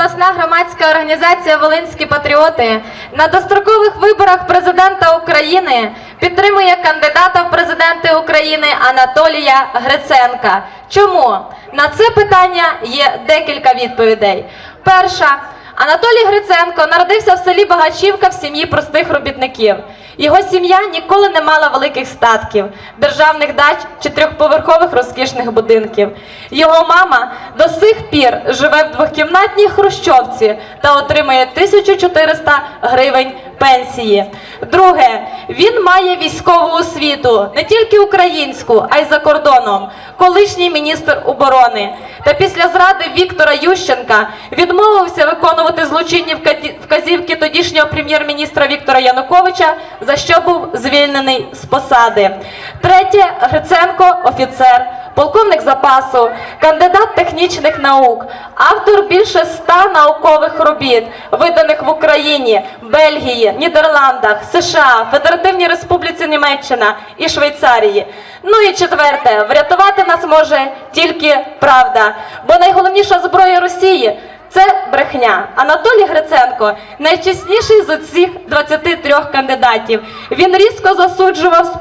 обласна громадська організація Волинські патріоти на дострокових виборах президента України підтримує кандидата в президенти України Анатолія Гриценка. Чому? На це питання є декілька відповідей. Перша. Анатолій Гриценко народився в селі Багачівка в сім'ї простих робітників. Його сім'я ніколи не мала великих статків, державних дач чи трьохповерхових розкішних будинків. Його мама до сих пір живе в двохкімнатній хрущовці та отримує 1400 гривень пенсії. Друге, він має військову освіту, не тільки українську, а й за кордоном. Колишній міністр оборони. Та після зради Віктора Ющенка відмовився виконувати злочинні вказі- вказівки тодішнього прем'єр-міністра Віктора Януковича, за що був звільнений з посади. Третє Гриценко офіцер. Полковник запасу, кандидат технічних наук, автор більше ста наукових робіт, виданих в Україні, Бельгії, Нідерландах, США, Федеративній Республіці Німеччина і Швейцарії. Ну і четверте, врятувати нас може тільки правда, бо найголовніша зброя Росії. Це брехня. Анатолій Гриценко найчесніший з усіх 23 кандидатів. Він різко засуджував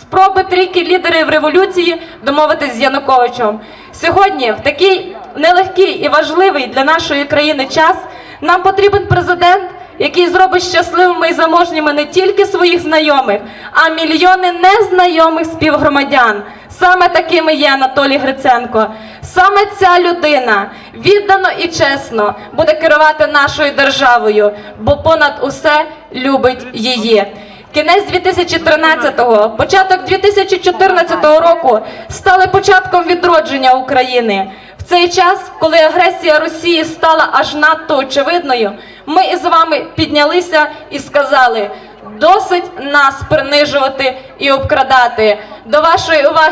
спроби трійки лідерів революції домовитись з Януковичем. Сьогодні, в такий нелегкий і важливий для нашої країни час, нам потрібен президент, який зробить щасливими і заможніми не тільки своїх знайомих, а мільйони незнайомих співгромадян. Саме такими є Анатолій Гриценко. Саме ця людина віддано і чесно буде керувати нашою державою, бо понад усе любить її. Кінець 2013-го, початок 2014 року стали початком відродження України. В цей час, коли агресія Росії стала аж надто очевидною, ми із вами піднялися і сказали: досить нас принижувати і обкрадати. До вашої уваги.